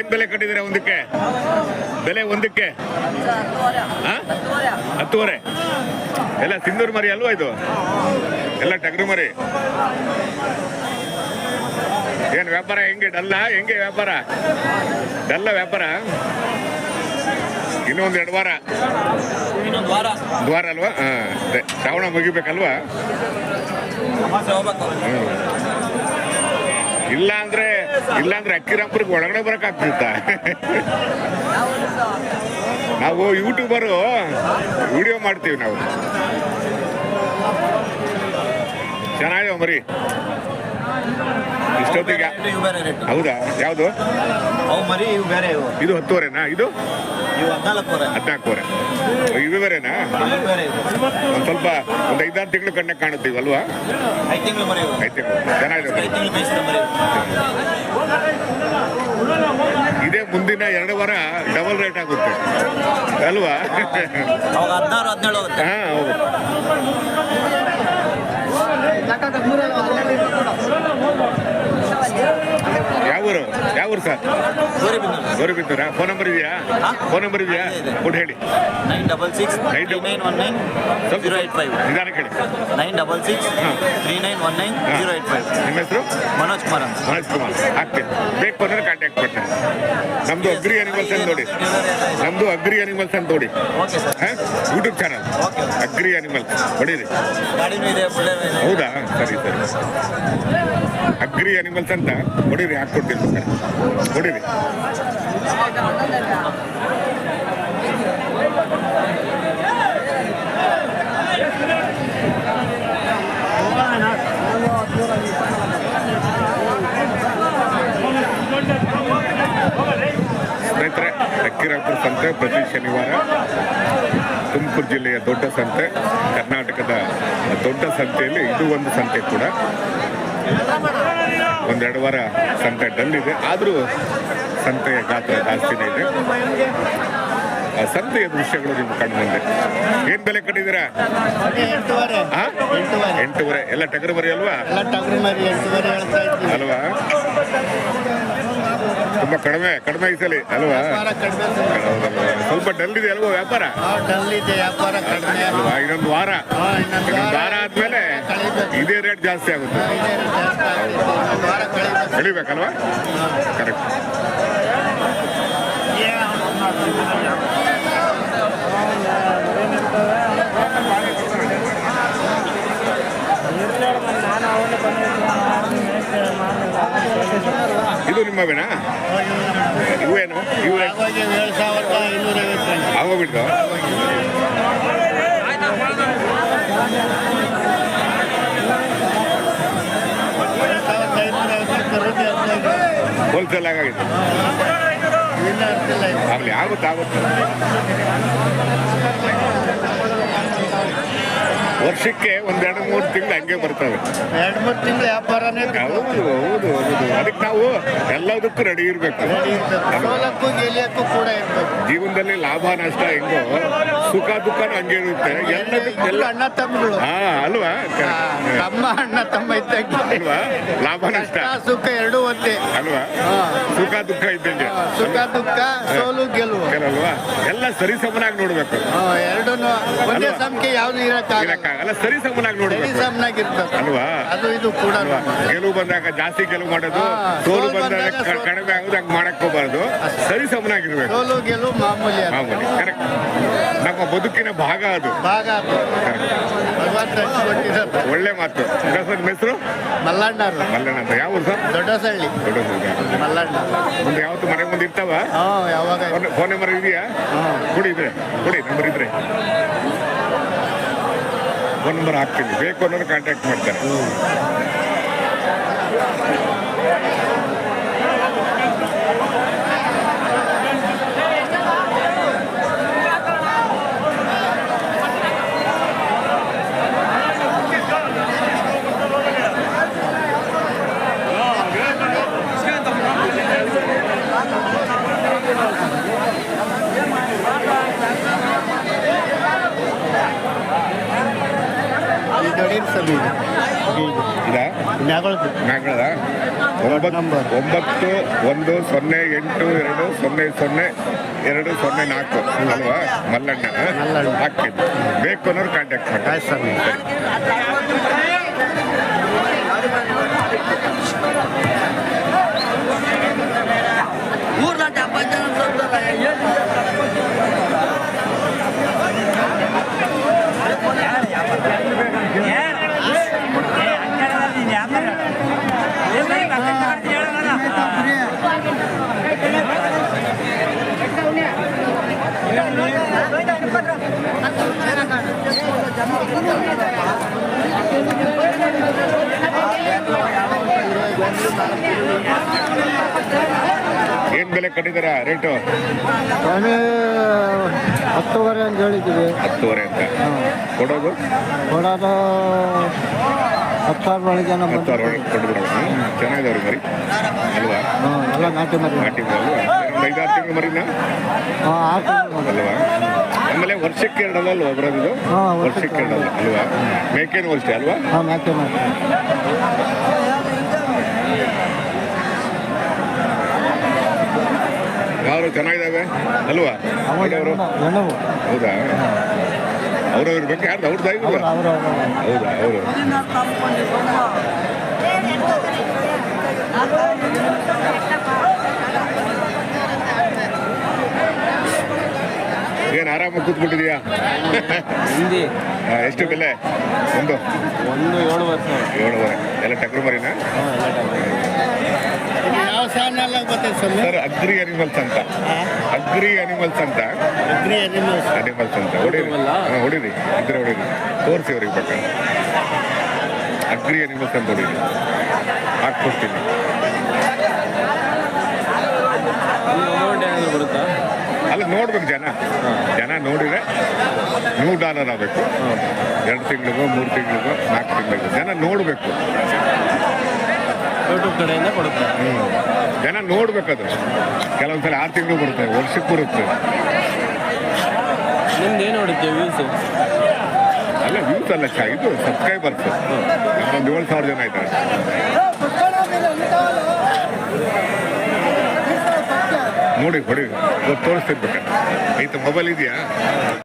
ಏನ್ ಬೆಲೆ ಕಟ್ಟಿದ್ದೀರಾ ಒಂದಕ್ಕೆ? ಬೆಲೆ ಒಂದಕ್ಕೆ? ಹತ್ತುವರೆ. ಎಲ್ಲ ಸಿಂಧೂರು ಮರಿ ಅಲ್ವಾ ಇದು? ಎಲ್ಲ ಟಗರು ಮರಿ. ಏನ್ ವ್ಯಾಪಾರ ಹೆಂಗೆ? ಡಲ್ಲ? ಹೆಂಗೆ ವ್ಯಾಪಾರ? ಡಲ್ಲ ವ್ಯಾಪಾರ? ಇನ್ನೊಂದು ಎರಡು ವಾರ. ದ್ವಾರ ಅಲ್ವಾ? ಶ್ರಾವಣ ಮುಗಿಬೇಕಲ್ವಾ? ಹೋಗ್ಬೇಕು ಹ್ಮ್. ಇಲ್ಲ ಅಂದ್ರೆ ಇಲ್ಲಾಂದ್ರೆ ಅಕ್ಕಿರಾಂಪುರಕ್ಕೆ ಒಳಗಡೆ ಬರಕ್ ಆಗ್ತಿತ್ತ ನಾವು ಯೂಟ್ಯೂಬರು ವಿಡಿಯೋ ಮಾಡ್ತೀವಿ ನಾವು. ಚೆನ್ನಾಗಿದೆ ಮರಿ. ಇಷ್ಟೊತ್ತಿಗೆ ಹೌದಾ? ಯಾವುದು? ಮರಿ ಬೇರೆ ಇದು ಹತ್ತುವರೆನಾ? ಇದು? ಇವು ಹದಿನಾಲ್ಕುವರೆ ಹದಿನಾಲ್ಕುವರೆ ಇವು ಬೇರೆನಾ ಇವು ಒಂದು ಸ್ವಲ್ಪ ಒಂದು ಐದಾರು ತಿಂಗಳು ಕಣ್ಣೆ ಕಾಣುತ್ತೀವಿ ಅಲ್ವಾ ಐದು ತಿಂಗಳು. ಚೆನ್ನಾಗಿದೆ. ಇದೇ ಮುಂದಿನ ಎರಡು ವಾರ ಡಬಲ್ ರೇಟ್ ಆಗುತ್ತೆ. ಅಲ್ವಾ? ಹದಿನಾರು ಹದಿನೇಳು ಹಾ ಹೌದು. ಯಾವ ಊರು? ಯಾವ ಊರು ಸರ್? ಗೌರಿಬಿದ್ದೂರಾ ಫೋನ್ ನಂಬರ್ ಇದೆಯಾ? ಫೋನ್ ನಂಬರ್ ಇದೆಯಾ? ಇದೆ. ಕೊಟ್ಟು ಹೇಳಿ. Nine double six nine double nine one nine zero eight five. ನಿಧಾನ ಕೇಳಿ nine double six. Three nine one nine. Zero eight five. ನಿಮ್ಮ ಹೆಸರು? ಮನೋಜ್ ಕುಮಾರ್ ಅಂತ. ಮನೋಜ್ ಕುಮಾರ್. ಆಗ್ತೀನಿ ಬೇಕು ಅಂದ್ರೆ ಕಾಂಟ್ಯಾಕ್ಟ್ ಮಾಡ್ತೀನಿ ನಮ್ದು ಅಗ್ರಿ ಅನಿಮಲ್ಸ್ ಅಂತ ನೋಡಿ. ನಮ್ದು ಅಗ್ರಿ ಅನಿಮಲ್ಸ್ ಅಂತ ನೋಡಿ. ಯೂಟ್ಯೂಬ್ ಚಾನಲ್ ಅಗ್ರಿ ಅನಿಮಲ್ಸ್ ಹೊಡೀರಿ. ಹೌದಾ? ಸರಿ ಸರಿ. ಅಗ್ರಿ ಅನಿಮಲ್ಸ್ ಅಂತ. ಹೊಡೀರಿ. ಹಾಕ್ಕೊಡ್ತೀನಿ ಕೊಡಿರಿ ಸ್ನೇಹಿತರೆ ಅಕ್ಕಿರಾಪುರ ಸಂತೆ, ಪ್ರತಿ ಶನಿವಾರ ತುಮಕೂರು ಜಿಲ್ಲೆಯ ದೊಡ್ಡ ಸಂತೆ, ಕರ್ನಾಟಕದ ದೊಡ್ಡ ಸಂತೆಯಲ್ಲಿ ಇದು ಒಂದು ಸಂತೆ ಕೂಡ. ಒಂದೆರಡು ವಾರ ಸಂತೆ ಡಲ್ ಇದೆ ಆದರೂ ಸಂತೆಯ ಗಾತ್ರ ಜಾಸ್ತಿನೇ ಇದೆ. ಸಂತೆಯ ದೃಶ್ಯಗಳು ನಿಮ್ಗೆ ಕಣ್ಣು ಮುಂದೆ ಏನ್ ಬೆಲೆ ಕಟ್ಟಿದ್ದೀರಾ? ಎಂಟೂವರೆ. ಎಲ್ಲ ಟಗರು ಮರಿ ಅಲ್ವಾ? ಅಲ್ವಾ? ತುಂಬಾ ಕಡಿಮೆ ಕಡಿಮೆ ಐಸಲಿ ಅಲ್ವಾ? ಹೌದಲ್ವಾ? ಸ್ವಲ್ಪ ಡಲ್ ಇದೆ ಅಲ್ವಾ ವ್ಯಾಪಾರ? ಡಲ್ ಇದೆ ವ್ಯಾಪಾರ ಕಡಿಮೆ. ಅಲ್ವಾ? ಇನ್ನೊಂದು ವಾರ. ಇನ್ನೊಂದು ವಾರ ಆದ್ಮೇಲೆ. ಇದೇ ರೇಟ್ ಜಾಸ್ತಿ ಆಗುತ್ತೆ. ಕಳಿಬೇಕಲ್ವಾ ಕರೆಕ್ಟ್ ಇದು ನಿಮ್ಮವೇನಾ ಇವೇನು? ಇವು ಇದೆ ಹೋಲ್ಸೇಲ್ ಆಗಾಗಿದೆ. ಆಗಲಿ ಆಗುತ್ತೆ ಆಗುತ್ತೆ ವರ್ಷಕ್ಕೆ ಒಂದೆರಡು ಮೂರು ತಿಂಗಳು ಹಂಗೆ ಬರ್ತವೆ. ಎರಡು ಮೂರು ತಿಂಗಳು ವ್ಯಾಪಾರನೇ ಹೌದು ಹೌದು ಹೌದು ಅದಕ್ಕೆ ನಾವು ಎಲ್ಲದಕ್ಕೂ ರೆಡಿ ಇರಬೇಕು. ಸೋಲಕ್ಕೂ ಗೆಲಿಯಕ್ಕೂ ಕೂಡ ಇರ್ಬೇಕು. ಜೀವನದಲ್ಲಿ ಲಾಭ ನಷ್ಟ ಹೆಂಗೋ ಸುಖ ದುಃಖ ಹಂಗೆ ಇರುತ್ತೆ. ಎಲ್ಲದಕ್ಕೂ ಎಲ್ಲ ಅಣ್ಣ ತಮ್ಮಗಳು. ಹಾ ಅಲ್ವಾ? ತಮ್ಮ ಅಣ್ಣ ತಮ್ಮ ಇದ್ದಂಗೆ. ಅಲ್ವಾ? ಲಾಭ ನಷ್ಟ. ಸುಖ ಎರಡೂ ಒಂದೇ. ಅಲ್ವಾ? ಹಾ. ಸುಖ ದುಃಖ ಇದ್ದಂಗೆ. ಸುಖ ದುಃಖ ಸೋಲು ಗೆಲುವು. ಅಲ್ವಾ? ಎಲ್ಲ ಸರಿ ಸಮನಾಗಿ ನೋಡ್ಬೇಕು. ಹಾ, ಎರಡೂನು ಒಂದೇ? ಸಂಖ್ಯೆ ಯಾವ್ದು ಇರಕ್ಕಾಗಲ್ಲ. ಇರಕ್ಕಾಗಲ್ಲ ಸರಿ ಸಮನಾಗಿ ಸಮನಾಗಿರ್ಬೇಕು ಅಲ್ವಾ? ಅದು ಇದು ಕೂಡ ಗೆಲುವು ಬಂದಾಗ ಜಾಸ್ತಿ ಗೆಲುವು ಮಾಡೋದು ಸೋಲು ಬಂದಾಗ. ಕಡಿಮೆ ಆಗೋದು ಹಂಗೆ ಮಾಡಕ್ ಹೋಗ್ಬಾರ್ದು. ಸರಿ ಸಮನಾಗಿರ್ಬೇಕು ಸೋಲು ಗೆಲುವು ಮಾಮೂಲಿ ಮಾಮೂಲಿ ಕರೆಕ್ಟ್ ನಮ್ಮ ಬದುಕಿನ ಭಾಗ ಅದು. ಭಾಗ ಒಳ್ಳೆ ಮಾತು. ಸರ್ ಹೆಸರು? ಮಲ್ಲಣ್ಣ ಮಲ್ಲಣ್ಣ ಅಂತ. ಯಾವ ಸರ್? ದೊಡ್ಡಸಳ್ಳಿ. ದೊಡ್ಡ ಊರು. ಮಲ್ಲಣ್ಣ. ಮುಂದೆ ಯಾವತ್ತು ಮನೆ ಮುಂದೆ ಇರ್ತಾವ? ಯಾವಾಗ ಫೋನ್- ಫೋನ್ ನಂಬರ್ ಇದೆಯಾ? ಕೊಡಿ ಇದ್ರೆ. ಕೊಡಿ ನಂಬರ್ ಇದ್ರೆ. ಫೋನ್ ನಂಬರ್ ಹಾಕ್ತೀನಿ. ಬೇಕು ಅನ್ನೋದು ಕಾಂಟ್ಯಾಕ್ಟ್ ಮಾಡ್ತಾರೆ. ಮ್ಯಾಗಳದ ಒಂಬತ್ತು ಒಂಬತ್ತು ಒಂದು ಸೊನ್ನೆ ಎಂಟು ಎರಡು ಸೊನ್ನೆ ಸೊನ್ನೆ ಎರಡು ಸೊನ್ನೆ ನಾಲ್ಕು. ಅಲ್ವಾ? ಮಲ್ಲಣ್ಣ. ಮಲ್ಲಣ್ಣ. ಹಾಕ್ತೀನಿ. ಬೇಕು ಅನ್ನೋರು ಕಾಂಟ್ಯಾಕ್ಟ್ ಮಾಡಿ ಆಯ್ತು ಸರ್ ಸರಿ ಏನ್ ಬೆಲೆ ಕಟ್ಟಿದಾರ ರೇಟು ಕೊನೆ ಹತ್ತುವರೆ ಅಂತ ಹೇಳಿದ್ದೀವಿ. ಹತ್ತುವರೆ ಅಂತ. ಕೊಡೋದು? ಕೊಡೋದು ಹತ್ತು ಸಾವಿರ ಒಳಗೆ ನಮ್ಮ ಹತ್ತಾರು ಒಳಗೆ ಕೊಟ್ಬಿಡೋಣ ಚೆನ್ನಾಗಿದವ್ರಿ ಮರಿ. ಅಲ್ವಾ? ಹ್ಞೂ ಎಲ್ಲ ನಾಟಿ ಮರಿ. ನಾಟಿ ಮರಿ ಐದಾರು ತಿಂಗಳು ಮರಿನಾ. ಅಲ್ವಾ? ಆಮೇಲೆ ವರ್ಷಕ್ಕೆ ಎರಡಲ್ಲ ಅಲ್ವಾ ಬರೋದು ಹಾ, ವರ್ಷಕ್ಕೆ ಎರಡಲ್ಲ. ಅಲ್ವಾ? ಮೇಕೇನು ವರ್ಷ ಅಲ್ವಾ? ಯಾರು ಚೆನ್ನಾಗಿದ್ದಾವೆ? ಅಲ್ವಾ? ಅವರು ಹೌದಾ? ಅವ್ರು ಅವ್ರ ಬಗ್ಗೆ ಯಾರ್ದು? ಅವ್ರದ್ದು ಅವರು ಆಗಿಲ್ಲ ಅವರು ಹೌದಾ? ಅವರು. ಏನು ಆರಾಮಾಗಿ ಕೂತ್ಬಿಟ್ಟಿದ್ಯಾ? ಹಿಂದಿ. ಎಷ್ಟು ಬೆಲೆ? ಒಂದು? ಒಂದು ಏಳು ವರ್ಷ ಏಳುವರೆ. ಎಲ್ಲ ಟಕ್ರು ಮರಿನ? ಯಾವ ಚಾನಲ್ ಬರ್ತೈತೆ ಸರ್ ಸರ್ ಅಗ್ರಿ ಅನಿಮಲ್ಸ್ ಅಂತ. ಅಗ್ರಿ ಅನಿಮಲ್ಸ್ ಅಂತ. ಅಗ್ರಿ ಅನಿಮಲ್ಸ್ ಅನಿಮಲ್ಸ್ ಅಂತ. ಹೊಡೀರಿ. ಹಾಂ ಹೊಡೀರಿ. ಇದ್ರೆ ಹೊಡೀರಿ. ತೋರಿಸಿ ಅವ್ರಿಗೆ ಪಕ್ಕ. ಅಗ್ರಿ ಅನಿಮಲ್ಸ್ ಅಂತ ಹೊಡೀರಿ. ಹಾಕ್ಕೊಡ್ತೀನಿ. ಅಮೌಂಟ್ ಏನಾದರೂ ಬರುತ್ತಾ? ಅಲ್ಲ ನೋಡ್ಬೇಕು ಜನ. ಜನ ನೋಡಿದ್ರೆ ನೂರು ಡಾಲರ್ ಆಗಬೇಕು. ಎರಡು ತಿಂಗಳಿಗೋ ಮೂರು ತಿಂಗಳಿಗೋ ನಾಲ್ಕು ತಿಂಗಳಿಗೋ ಜನ ನೋಡಬೇಕು. ಯೂಟ್ಯೂಬ್ ಕಡೆಯಿಂದ ಕೊಡುತ್ತೆ. ಜನ ನೋಡ್ಬೇಕದು. ಕೆಲವೊಂದ್ಸಲ ಆರು ತಿಂಗಳು ಬರುತ್ತೆ ವರ್ಷಕ್ಕೆ ಬರುತ್ತೆ. ನಿಮ್ದು ಏನು ಹೊಡುತ್ತೆ ವ್ಯೂಸು ಅಲ್ಲ ವ್ಯೂಸ್ ಅಲ್ಲ ಚಾ ಇದು ಸಬ್ಸ್ಕ್ರೈಬರ್ಸ್ ಒಂದು ಏಳು ಸಾವಿರ ಜನ ಇದ್ದಾರೆ. ನೋಡಿ ಹೊಡಿ. ತೋರಿಸ್ತಿರ್ಬೇಕು ಐತ ಮೊಬೈಲ್ ಇದೆಯಾ?